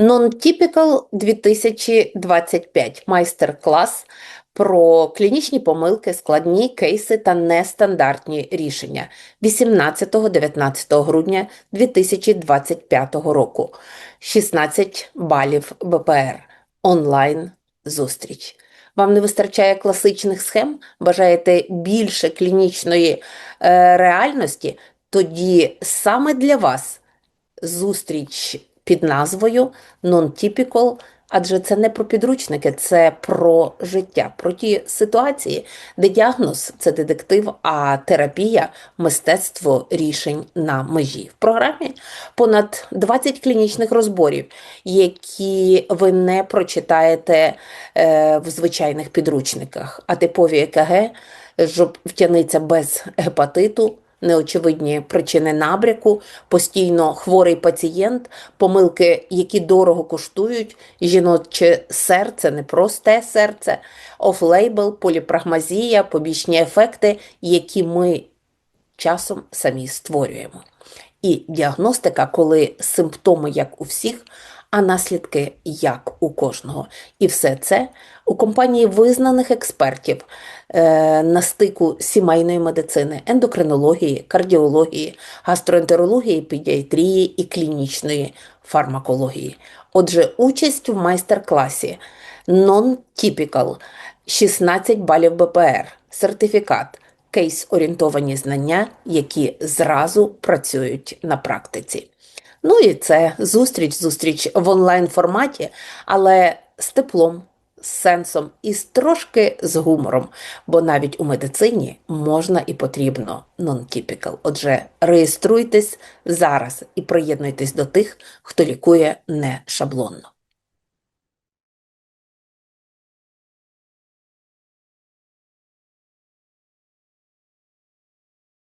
Non-Typical 2025 майстер-клас про клінічні помилки, складні кейси та нестандартні рішення 18-19 грудня 2025 року. 16 балів БПР. Онлайн зустріч. Вам не вистачає класичних схем? Бажаєте більше клінічної е, реальності? Тоді саме для вас зустріч під назвою Non-Typical, адже це не про підручники, це про життя, про ті ситуації, де діагноз це детектив, а терапія мистецтво рішень на межі. В програмі понад 20 клінічних розборів, які ви не прочитаєте е, в звичайних підручниках, а типові ЕКГ, втягнеться без гепатиту неочевидні причини набряку, постійно хворий пацієнт, помилки, які дорого коштують, жіноче серце, не просте серце, офлейбл, поліпрагмазія, побічні ефекти, які ми часом самі створюємо. І діагностика, коли симптоми як у всіх, а наслідки як у кожного. І все це у компанії визнаних експертів е, на стику сімейної медицини, ендокринології, кардіології, гастроентерології, педіатрії і клінічної фармакології. Отже, участь в майстер-класі Non-Typical 16 балів БПР, сертифікат, кейс-орієнтовані знання, які зразу працюють на практиці. Ну і це зустріч, зустріч в онлайн форматі, але з теплом, з сенсом і з трошки з гумором, бо навіть у медицині можна і потрібно non-typical. Отже, реєструйтесь зараз і приєднуйтесь до тих, хто лікує не шаблонно.